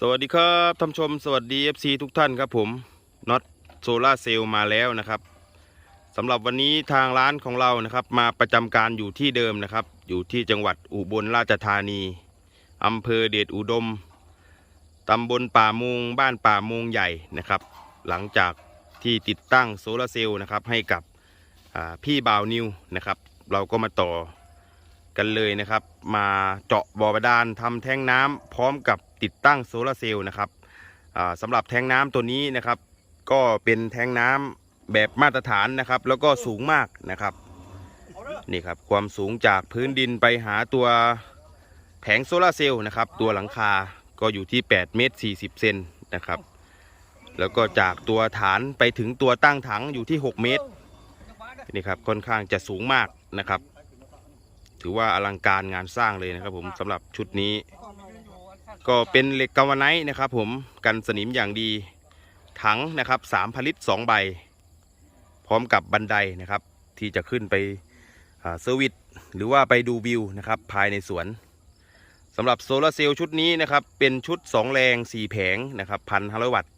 สวัสดีครับท่านชมสวัสดี FC ทุกท่านครับผมน็อตโซล่าเซลล์มาแล้วนะครับสำหรับวันนี้ทางร้านของเรานะครับมาประจำการอยู่ที่เดิมนะครับ อยู่ที่จังหวัดอุบลราชธานีอำเภอเดชอุดมตำบลป่ามุงบ้านป่ามุงใหญ่นะครับ หลังจากที่ติดตั้งโซลาเซลล์นะครับให้กับพี่บ่าวนิวนะครับ เราก็มาต่อกันเลยนะครับ มาเจาะบ่อบาดาลทำแท้งน้ำพร้อมกับ ติดตั้งโซลาร์เซลล์นะครับสำหรับแทงน้ำตัวนี้นะครับ ก็เป็นแทงน้ำแบบมาตรฐานนะครับ แล้วก็สูงมากนะครับนี่ครับความสูงจากพื้นดินไปหาตัวแผงโซลาร์เซลล์นะครับ ตัวหลังคาก็อยู่ที่8เมตร40เซนนะครับ แล้วก็จากตัวฐานไปถึงตัวตั้งถังอยู่ที่ 6 เมตรนี่ครับค่อนข้างจะสูงมากนะครับ ถือว่าอลังการงานสร้างเลยนะครับผมสำหรับชุดนี้ ก็เป็นเหล็กกาวาไนท์นะครับ ผมกันสนิมอย่างดีถังนะครับ3ผลิต2ใบ พร้อมกับบันไดนะครับ ที่จะขึ้นไปเซอร์วิสหรือว่าไปดูวิวนะครับ ภายในสวนสำหรับโซลาร์เซลล์ชุดนี้นะครับ เป็นชุด 2 แรง 4 แผงนะครับพันฮัลโลวัตต์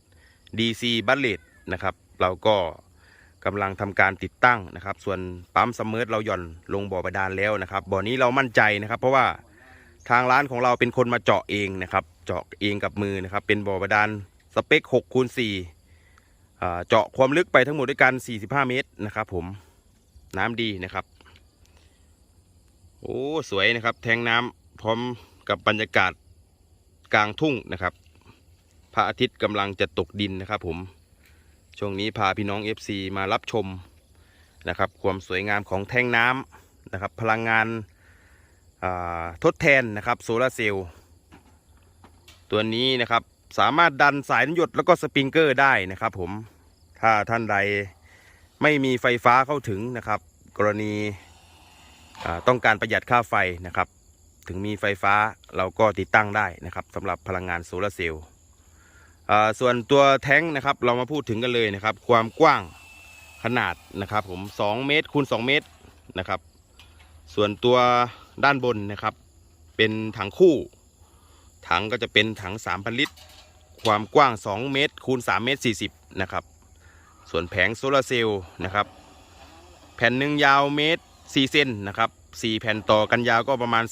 DC บัลเลตนะครับ เราก็กำลังทำการติดตั้งนะครับ ส่วนปั๊มซัมเมอร์เราหย่อนลงบ่อบาดาลแล้วนะครับ บ่อนี้เรามั่นใจนะครับ เพราะว่า ทางร้านของเราเป็นคนมาเจาะเองนะครับ เจาะเองกับมือนะครับ เป็นบ่อบาดาลสเปค6คูณ4อ่เจาะความลึกไปทั้งหมดด้วยกัน 45 เมตรนะครับผมน้ำดีนะครับ โอ้สวยนะครับ แทงน้ำพร้อมกับบรรยากาศกลางทุ่งนะครับ พระอาทิตย์กำลังจะตกดินนะครับผม ช่วงนี้พาพี่น้อง FC มารับชมนะครับ ความสวยงามของแท่งน้ำนะครับ พลังงาน ทดแทนนะครับโซลาร์เซลล์ตัวนี้นะครับสามารถดันสายน้ำหยดแล้วก็สปริงเกอร์ได้นะครับผมถ้าท่านใดไม่มีไฟฟ้าเข้าถึงนะครับ กรณีต้องการประหยัดค่าไฟนะครับ ถึงมีไฟฟ้าเราก็ติดตั้งได้นะครับสำหรับพลังงานโซลาร์เซลล์ส่วนตัวแท้งนะครับเรามาพูดถึงกันเลยนะครับ ความกว้างขนาดนะครับผม2เมตรคูณ2เมตรนะครับ ส่วนตัว ด้านบนนะครับ เป็นถังคู่ ถังก็จะเป็นถัง3,000 ลิตร ความกว้าง 2 เมตร คูณ 3 เมตร 40 นะครับ ส่วนแผงโซลาร์เซลล์นะครับ แผ่นหนึ่งยาวเมตร 4 เซนนะครับ 4 แผ่นต่อกันยาวก็ประมาณ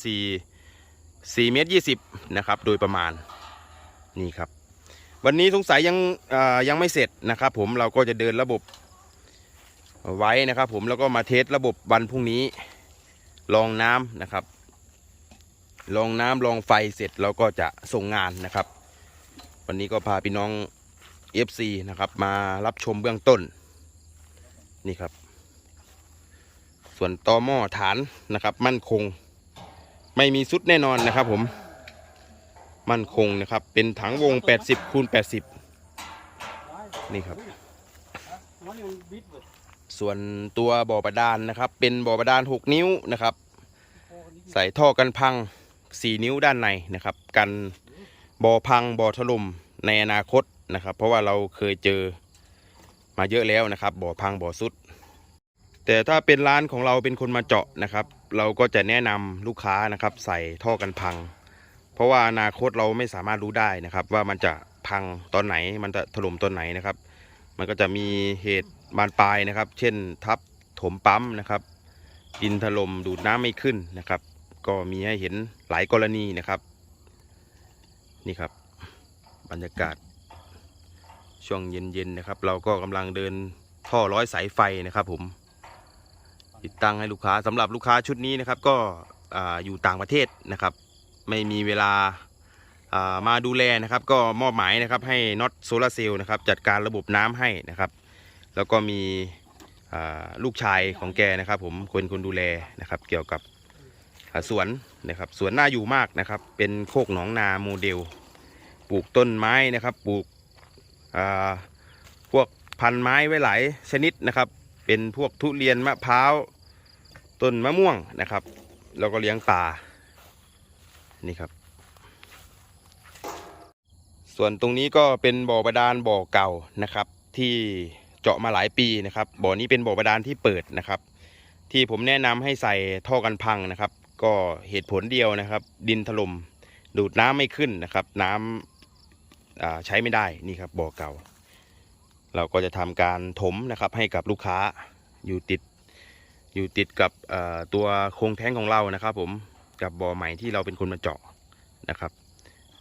4 4 เมตร 20 นะครับ โดยประมาณนี่ครับ วันนี้สงสัยยังอ่ายังไม่เสร็จนะครับ ผมเราก็จะเดินระบบไว้นะครับ ผมแล้วก็มาเทสระบบวันพรุ่งนี้ ลองน้ำนะครับ ลองน้ำลองไฟเสร็จเราก็จะส่งงานนะครับ วันนี้ก็พาพี่น้อง FC นะครับ มารับชมเบื้องต้นนี่ครับ ส่วนตอหม้อฐานนะครับ มั่นคง ไม่มีสุดแน่นอนนะครับ ผม มั่นคงนะครับ เป็นถังวง 80คูณ80 นี่ครับ ส่วนตัวบ่อบาดาลนะครับ เป็นบ่อบาดาล6นิ้วนะครับ ใส่ท่อกันพัง 4 นิ้วด้านในนะครับ กันบ่อพังบ่อถล่มในอนาคตนะครับ เพราะว่าเราเคยเจอมาเยอะแล้วนะครับ บ่อพังบ่อสุด แต่ถ้าเป็นร้านของเราเป็นคนมาเจาะนะครับ เราก็จะแนะนำลูกค้านะครับ ใส่ท่อกันพัง เพราะว่าอนาคตเราไม่สามารถรู้ได้นะครับ ว่ามันจะพังตอนไหนมันจะถล่มตอนไหนนะครับ มันก็จะมีเหตุบานปลายนะครับ เช่นทับถมปั๊มนะครับ ดินถล่มดูดน้ำไม่ขึ้นนะครับ ก็มีให้เห็นหลายกรณีนะครับ นี่ครับ บรรยากาศ ช่วงเย็นๆนะครับ เราก็กำลังเดินท่อร้อยสายไฟนะครับผมติดตั้งให้ลูกค้าสำหรับลูกค้าชุดนี้นะครับ ก็อ่าอยู่ต่างประเทศนะครับ ไม่มีเวลา มาดูแลนะครับ ก็มอบหมายนะครับให้น็อตโซลาเซลล์นะครับจัดการระบบน้ำให้นะครับ แล้วก็มีลูกชายของแกนะครับ ผมคนคนดูแลนะครับ เกี่ยวกับสวนนะครับสวนน่าอยู่มากนะครับ เป็นโคกหนองนาโมเดล ปลูกต้นไม้นะครับปลูกพวกพันไม้ไว้หลายชนิดนะครับ เป็นพวกทุเรียนมะพร้าวต้นมะม่วงนะครับ แล้วก็เลี้ยงปลานี่ครับ ส่วนตรงนี้ก็เป็นบ่อบาดาลบ่อเก่านะครับ ที่เจาะมาหลายปีนะครับ บ่อนี้เป็นบ่อบาดาลที่เปิดนะครับ ที่ผมแนะนำให้ใส่ท่อกันพังนะครับ ก็เหตุผลเดียวนะครับ ดินถล่มดูดน้ำไม่ขึ้นนะครับ น้อ่าใช้ไม่ได้นี่ครับบ่อเก่า เราก็จะทำการถมนะครับ ให้กับลูกค้าอยู่ติดอยู่ติดกับตัวโครงแท้งของเรานะครับ ผมกับบ่อใหม่ที่เราเป็นคนมาเจาะนะครับ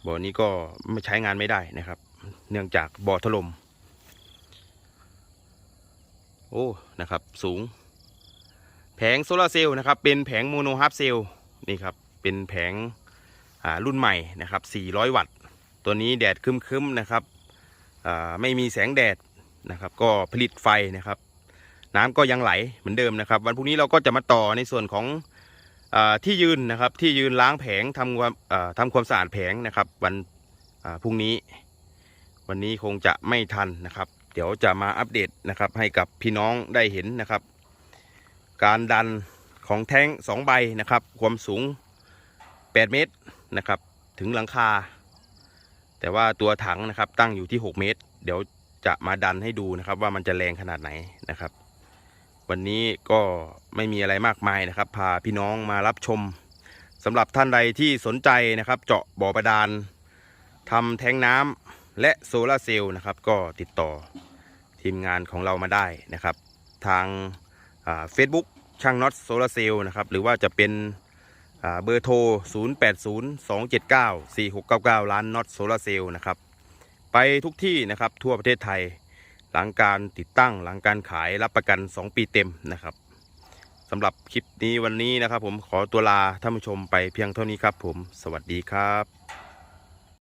บ่อนี้ก็ไม่ใช้งานไม่ได้นะครับ เนื่องจากบ่อถล่มโอ้นะครับ สูง แผงโซลาร์เซลล์นะครับ เป็นแผงโมโนฮาร์ฟเซลล์นี่ครับ เป็นแผงอ่ารุ่นใหม่นะครับ 400 วัตต์ ตัวนี้แดดคึมๆนะครับอ่าไม่มีแสงแดดนะครับ ก็ผลิตไฟนะครับ น้ำก็ยังไหลเหมือนเดิมนะครับ วันพรุ่งนี้เราก็จะมาต่อในส่วนของ ที่ยืนนะครับที่ยืนล้างแผงทำความทำความสะอาดแผงนะครับ วันพรุ่งนี้ วันนี้คงจะไม่ทันนะครับ เดี๋ยวจะมาอัปเดตนะครับ ให้กับพี่น้องได้เห็นนะครับ การดันของแท้งสองใบนะครับ ความสูง 8 เมตรนะครับ ถึงหลังคา แต่ว่าตัวถังนะครับตั้งอยู่ที่ 6 เมตร เดี๋ยวจะมาดันให้ดูนะครับ ว่ามันจะแรงขนาดไหนนะครับ วันนี้ก็ไม่มีอะไรมากมายนะครับ พาพี่น้องมารับชมสำหรับท่านใดที่สนใจนะครับ เจาะบ่อบาดาลทำแท้งน้ำและโซลาร์เซลล์นะครับ ก็ติดต่อทีมงานของเรามาได้นะครับ ทางเฟซบุ๊กช่างน็อตโซลาเซลล์นะครับ หรือว่าจะเป็นเบอร์โทร 0802794699 ร้านน็อตโซลาเซลล์นะครับ ไปทุกที่นะครับทั่วประเทศไทย หลังการติดตั้งหลังการขายรับประกัน 2 ปีเต็มนะครับสำหรับคลิปนี้วันนี้นะครับ ผมขอตัวลาท่านผู้ชมไปเพียงเท่านี้ครับ ผมสวัสดีครับ